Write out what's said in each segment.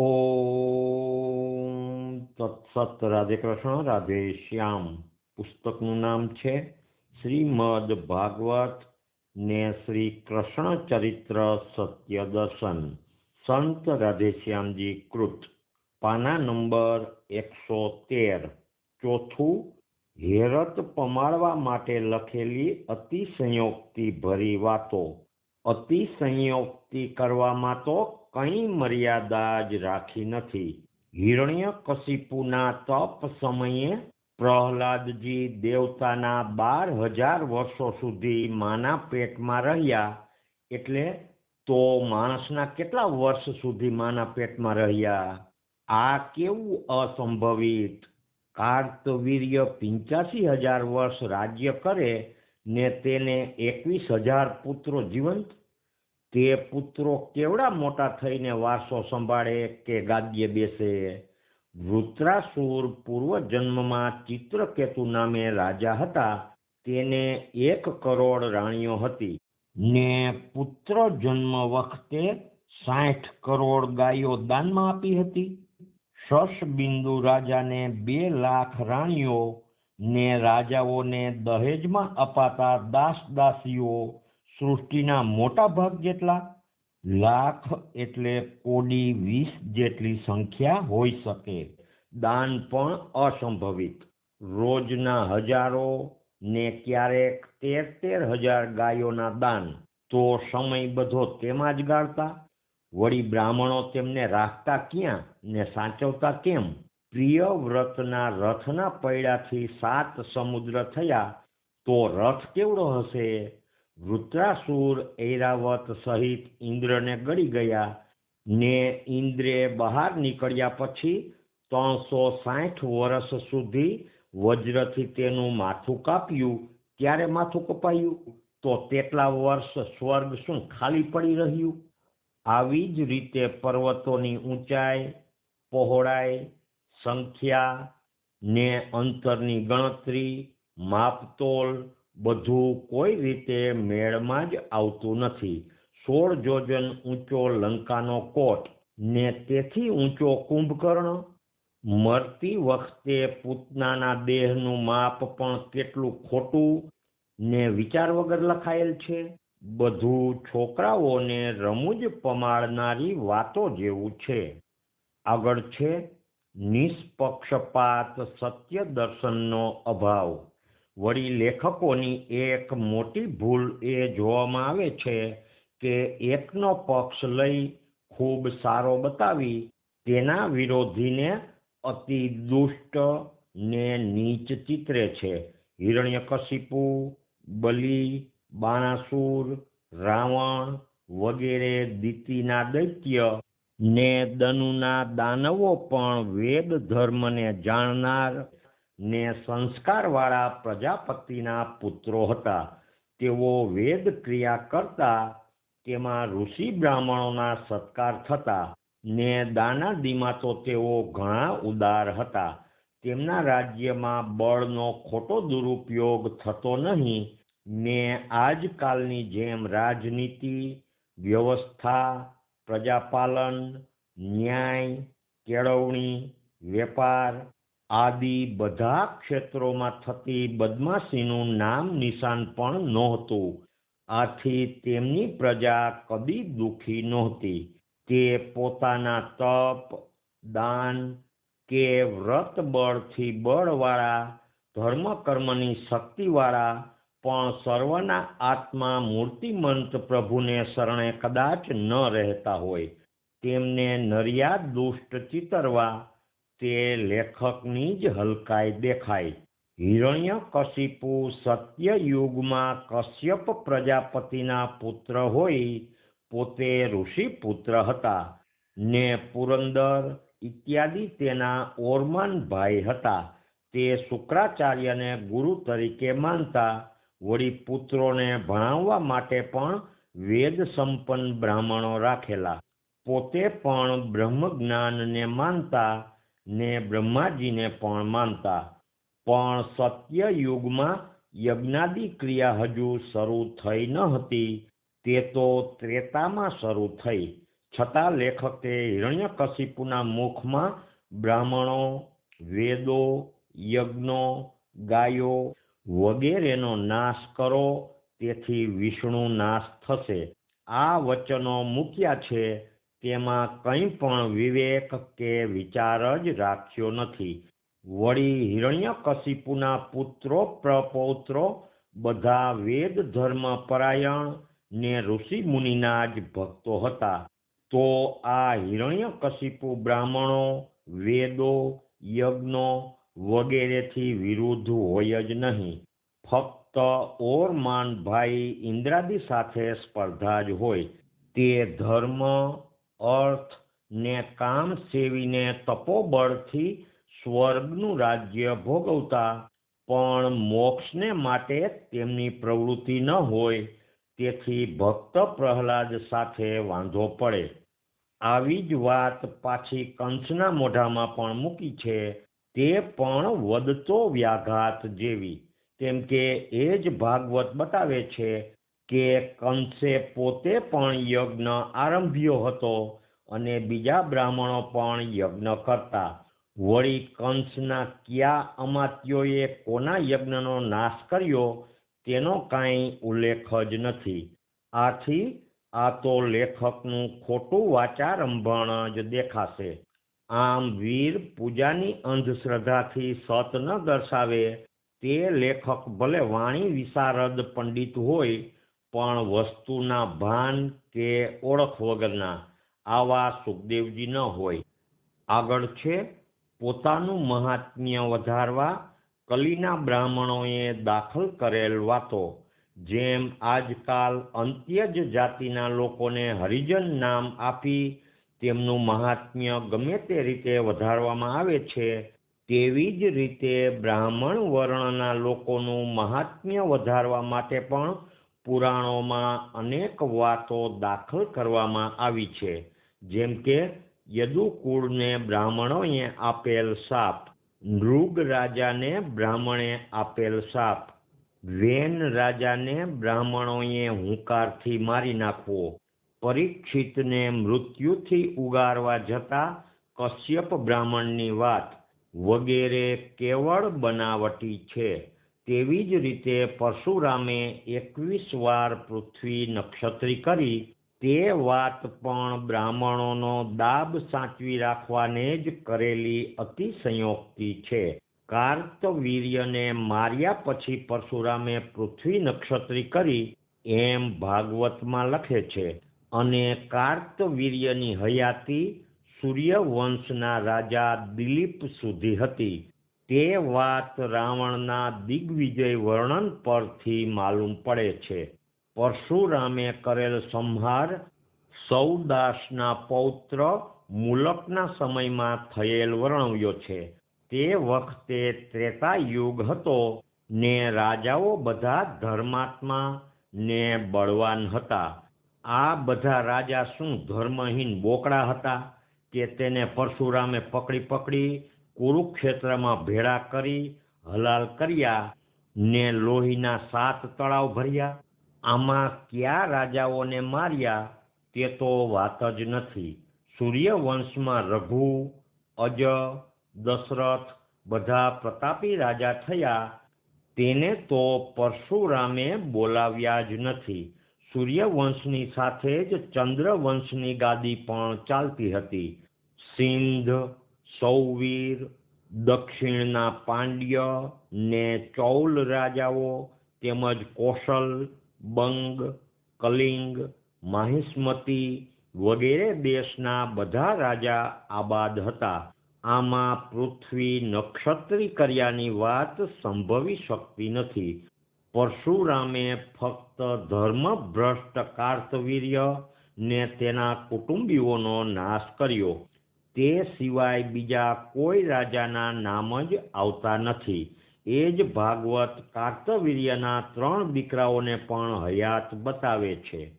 ઓમ તત્સત રાધે કૃષ્ણ રાધે શ્યામ પુસ્તકનું નામ છે શ્રીમદ ભાગવત ને શ્રી કૃષ્ણ ચરિત્ર સત્ય દર્શન સંત રાધેશ્યામજી કૃત। પાના નંબર એકસો તેર। ચોથું, હેરત પમાડવા માટે લખેલી અતિશયોક્તિ ભરી વાતો। અતિશયોક્તિ કરવામાં તો કંઈ મર્યાદા જ રાખી નથી. હિરણ્ય કશિપુના તપ સમયે પ્રહલાદજી દેવતાના બાર હજાર વર્ષો સુધી માના પેટમાં રહ્યા. એટલે તો માણસના કેટલા વર્ષ સુધી માના પેટમાં રહ્યા? આ કેવું અસંભવિત? કાર્તવીર્ય પિંચાસી હજાર વર્ષ રાજ્ય કરે ને તેને એકવીસ હજાર પુત્રો જીવંત તે પુત્રો કેવડા મોટા થઈને વારસો સંભાળે કે ગાદ્ય બેસે? વૃત્રાસુર પૂર્વ જન્મમાં ચિત્રકેતુ નામે રાજા હતા. તેને એક કરોડ રાણીઓ હતી. ને પુત્ર જન્મ વખતે સાઠ કરોડ ગાયો દાનમાં આપી હતી. શશબિંદુ રાજાને બે લાખ રાણીઓ ને રાજાઓને દહેજમાં અપાતા દાસ દાસીઓ સૃષ્ટિના મોટા ભાગ જેટલા, લાખ એટલે કોડી વીસ જેટલી સંખ્યા હોઈ શકે. દાન પણ અસંભવિત. રોજના હજારો ને ક્યારેક તેર તેર હજાર ગાયોના દાન. તો સમય બધો તેમાં જ ગાળતા? વળી બ્રાહ્મણો તેમને રાખતા ક્યાં ને સાચવતા કેમ? પ્રિય વ્રતના રથના પૈડાથી સાત સમુદ્ર થયા, તો રથ કેવડો હશે? વૃત્રાસુર ઐરાવત સહિત ઇન્દ્રને ગળી ગયા ને ઇન્દ્રે બહાર નીકળ્યા પછી ત્રણસો સાઠ વર્ષ સુધી વજ્રથી તેનું માથું કાપ્યું. ત્યારે માથું કપાયું? તો તેટલા વર્ષ સ્વર્ગ શું ખાલી પડી રહ્યું? આવી જ રીતે પર્વતોની ઊંચાઈ, પહોળાઈ, સંખ્યા ને અંતરની ગણતરી, માપતોલ બધું કોઈ રીતે મેળમાં જ આવતું નથી. સોળ જોજન ઊંચો લંકાનો કોટ ને તેથી ઊંચો કુંભકર્ણ. મરતી વખતે પૂતનાના દેહનું માપ પણ કેટલું ખોટું ને વિચાર વગર લખાયેલ છે. બધું છોકરાઓને રમૂજ પમાડનારી વાતો જેવું છે. આગળ છે, નિષ્પક્ષપાત સત્ય દર્શનનો અભાવ. વળી લેખકોની એક મોટી ભૂલ એ જોવામાં આવે છે કે એકનો પક્ષ લઈ ખૂબ સારો બતાવી તેના વિરોધીને અતિ દુષ્ટ ને નીચ ચિત્રે છે. હિરણ્યકશિપુ, બલિ, બાણાસુર, રાવણ વગેરે દીતિના દૈત્ય ને દનુના દાનવો પણ વેદ ધર્મને જાણનાર ને સંસ્કારવાળા પ્રજાપતિના પુત્રો હતા. તેઓ વેદ ક્રિયા કરતા, તેમાં ઋષિ બ્રાહ્મણોના સત્કાર થતા ને દાનાદીમાં તો તેઓ ઘણા ઉદાર હતા. તેમના રાજ્યમાં બળનો ખોટો દુરુપયોગ થતો નહીં. ને આજકાલની જેમ રાજનીતિ, વ્યવસ્થા, પ્રજાપાલન, ન્યાય, કેળવણી, વેપાર આદિ બધા ક્ષેત્રોમાં થતી બદમાશીનું નામ નિશાન પણ નહોતું. આથી તેમની પ્રજા કદી દુઃખી નહોતી. તે પોતાના તપ, દાન કે વ્રત બળથી બળવાળા ધર્મ કર્મની શક્તિવાળા પણ સર્વના આત્મા મૂર્તિમંત પ્રભુને શરણે કદાચ ન રહેતા હોય. તેમને નરિયા દુષ્ટ ચિતરવા તે લેખકની જ હલકાઈ દેખાય હિરણ્ય કશિપુ સત્ય યુગમાં કશ્યપ પ્રજાપતિના પુત્ર હોઈ પોતે ઋષિ પુત્ર હતા ને પુરંદર ઇત્યાદિ તેના ઓરમાન ભાઈ હતા. તે શુક્રાચાર્યને ગુરુ તરીકે માનતા વળી પુત્રોને ભણાવવા માટે પણ વેદ સંપન્ન બ્રાહ્મણો રાખેલા. પોતે પણ બ્રહ્મ જ્ઞાનને માનતા ને બ્રહ્માજીને પણ માનતા. પણ સત્ય યુગમાં યજ્ઞાદિ ક્રિયા હજુ શરૂ થઈ ન હતી. તે તો ત્રેતામાં શરૂ થઈ. છતાં લેખકે હિરણ્યકશિપુના મુખમાં બ્રાહ્મણો, વેદો, યજ્ઞો, ગાયો વગેરેનો નાશ કરો, તેથી વિષ્ણુ નાશ થશે. આ વચનો મૂક્યા છે તેમાં કંઈ પણ વિવેક કે વિચાર જ રાખ્યો નથી. વળી હિરણ્યકશિપુના પુત્રો, પ્રપૌત્રો બધા વેદ ધર્મ પરાયણ ને ઋષિ મુનિના જ ભક્તો હતા. તો આ હિરણ્યકશિપુ બ્રાહ્મણો, વેદો, યજ્ઞો વગેરેથી વિરુદ્ધ હોય જ નહીં. ફક્ત ઓરમાન ભાઈ ઇન્દ્રાદી સાથે સ્પર્ધા જ હોય. તે ધર્મ અર્થ ને કામ સેવીને તપોબળથી સ્વર્ગનું રાજ્ય ભોગવતા, પણ મોક્ષને માટે તેમની પ્રવૃત્તિ ન હોય, તેથી ભક્ત પ્રહલાદ સાથે વાંધો પડે. આવી જ વાત પાછી કંસના મોઢામાં પણ મૂકી છે, તે પણ વધતો વ્યાઘાત જેવી, કેમ કે એ જ ભાગવત બતાવે છે કે કંસે પોતે પણ યજ્ઞ આરંભ્યો હતો અને બીજા બ્રાહ્મણો પણ યજ્ઞ કરતા. વળી કંસના કયા અમાત્યોએ કોના યજ્ઞનો નાશ કર્યો તેનો કાંઈ ઉલ્લેખ જ નથી. આથી આ તો લેખકનું ખોટું વાચારંભણ જ દેખાશે. આમ વીર પૂજાની અંધશ્રદ્ધાથી સત ન દર્શાવે તે લેખક ભલે વાણી વિશારદ પંડિત હોય પણ વસ્તુના ભાન કે ઓળખ વગરના આવા સુખદેવજી ન હોય. આગળ છે, પોતાનું મહાત્મ્ય વધારવા કલીના બ્રાહ્મણોએ દાખલ કરેલ વાતો, જેમ આજકાલ અંત્યજ જાતિના લોકોને હરિજન નામ આપી તેમનું મહાત્મ્ય ગમે તે રીતે વધારવામાં આવે છે, તેવી જ રીતે બ્રાહ્મણ વર્ણના લોકોનું મહાત્મ્ય વધારવા માટે પણ પુરાણોમાં અનેક વાતો દાખલ કરવામાં આવી છે. જેમ કે, યદુકુળને બ્રાહ્મણોએ આપેલ સાપ નૃગ રાજાને બ્રાહ્મણે આપેલ સાપ, વેન રાજાને બ્રાહ્મણોએ હુંકારથી મારી નાખવો, પરીક્ષિતને મૃત્યુથી ઉગારવા જતા કશ્યપ બ્રાહ્મણની વાત વગેરે કેવળ બનાવટી છે. તેવી જ રીતે પરશુરામે એકવીસ વાર પૃથ્વી નક્ષત્રી કરી તે વાત પણ બ્રાહ્મણોનો દાબ સાચવી રાખવાને જ કરેલી અતિશયોક્તિ છે. કાર્તવીર્યને માર્યા પછી પરશુરામે પૃથ્વી નક્ષત્રી કરી એમ ભાગવતમાં લખે છે. અને કાર્તવીર્યની હયાતી સૂર્યવંશના રાજા દિલીપ સુધી હતી. તે વાત રાવણના દિગ્વિજય વર્ણન પરથી માલુમ પડે છે. પરશુરામે કરેલ સંહાર સૌદાસના પૌત્ર મુલકના સમયમાં થયેલ વર્ણવ્યો છે. તે વખતે ત્રેતા યુગ હતો ને રાજાઓ બધા ધર્માત્મા ને બળવાન હતા. આ બધા રાજા શું ધર્મહીન બોકડા હતા કે તેને પરશુરામે પકડી પકડી કુરુક્ષેત્રમાં ભેળા કરી, હલાલ કર્યા ને લોહીના સાત તળાવ ભર્યા. આમાં કયા રાજાઓને માર્યા તે તો વાત જ નથી. સૂર્યવંશમાં રઘુ, અજ, દશરથ બધા પ્રતાપી રાજા થયા. તેને તો પરશુરામે બોલાવ્યા જ નથી. સૂર્યવંશની સાથે જ ચંદ્રવંશની ગાદી પણ ચાલતી હતી. સિંધ સૌવીર, દક્ષિણના પાંડ્ય ને ચૌલ રાજાઓ તેમજ કોશલ, બંગ, કલિંગ, માહિષ્મતી વગેરે દેશના બધા રાજા આબાદ હતા. આમાં પૃથ્વી નક્ષત્રી કર્યાની વાત સંભવી શકતી નથી. પરશુરામે ફક્ત ધર્મભ્રષ્ટ કાર્તવીર્ય ને તેના કુટુંબીઓનો નાશ કર્યો. તે સિવાય બીજા કોઈ રાજાના નામ જ આવતા નથી. એ જ ભાગવત કાર્તવીર્યના ત્રણ દીકરાઓને પણ હયાત બતાવે છે.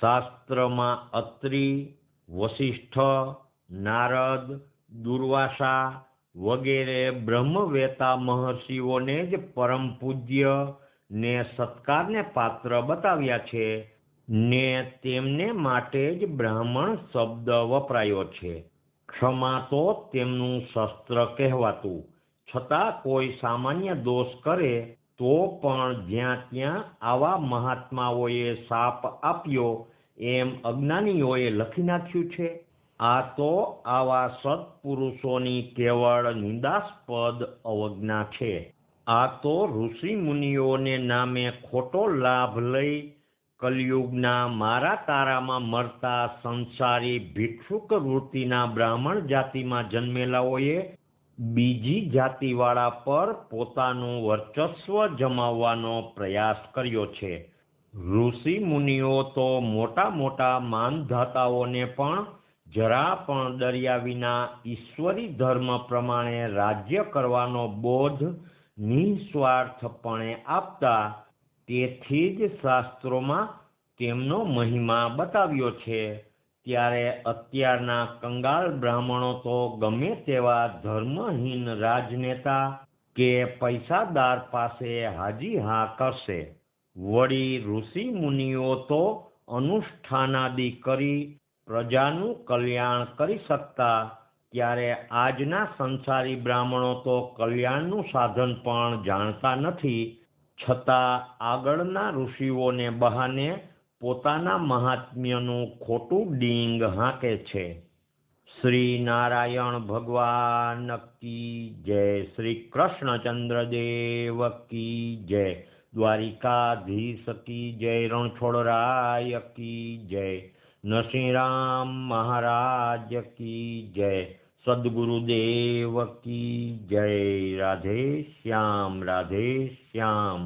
શાસ્ત્રમાં અત્રિ વશિષ્ઠ નારદ, દુર્વાસા વગેરે બ્રહ્મવેતા મહર્ષિઓને જ પરમ પૂજ્ય ને સત્કારને પાત્ર બતાવ્યા છે ને તેમને માટે જ બ્રાહ્મણ શબ્દ વપરાયો છે. ક્ષમા તો તેમનું શસ્ત્ર કહેવાતું. છતાં કોઈ સામાન્ય દોષ કરે, તો પણ જ્યાં ત્યાં આવા મહાત્માઓએ સાપ આપ્યો, એમ અજ્ઞાનીઓએ લખી નાખ્યું છે. આ તો આવા સત્પુરુષોની કેવળ નિંદાસ્પદ અવજ્ઞા છે. આ તો ઋષિ મુનિઓને નામે ખોટો લાભ લઈ કલયુગના મારા તારામાં મરતા સંસારી ભિક્ષુક વૃત્તિના બ્રાહ્મણ જાતિમાં જન્મેલાઓએ બીજી જાતિવાળા પર પોતાનું વર્ચસ્વ જમાવવાનો પ્રયાસ કર્યો છે. ઋષિ મુનિઓ તો મોટા મોટા માનધાતાઓને પણ જરા પણ દરિયા વિના ઈશ્વરી ધર્મ પ્રમાણે રાજ્ય કરવાનો બોધ નિસ્વાર્થપણે આપતા તેથી જ શાસ્ત્રોમાં તેમનો મહિમા બતાવ્યો છે. ત્યારે અત્યારના કંગાળ બ્રાહ્મણો તો ગમે તેવા ધર્મહીન રાજનેતા કે પૈસાદાર પાસે હાજી હા કરશે. વળી ઋષિ મુનિઓ તો અનુષ્ઠાનાદિ કરી પ્રજાનું કલ્યાણ કરી શકતા. ત્યારે આજના સંસારી બ્રાહ્મણો તો કલ્યાણનું સાધન પણ જાણતા નથી. છતાં આગળના ઋષિઓને બહાને પોતાના મહાત્મ્યનું ખોટું ડીંગ હાંકે છે. શ્રી નારાયણ ભગવાન કી જય. શ્રી કૃષ્ણચંદ્ર દેવ કી જય. દ્વારિકાધીશ કી જય. રણછોડરાય કી જય. નરસિંહરામ મહારાજ કી જય. સદગુરુદેવ કી જય રાધે શ્યામ રાધે શ્યામ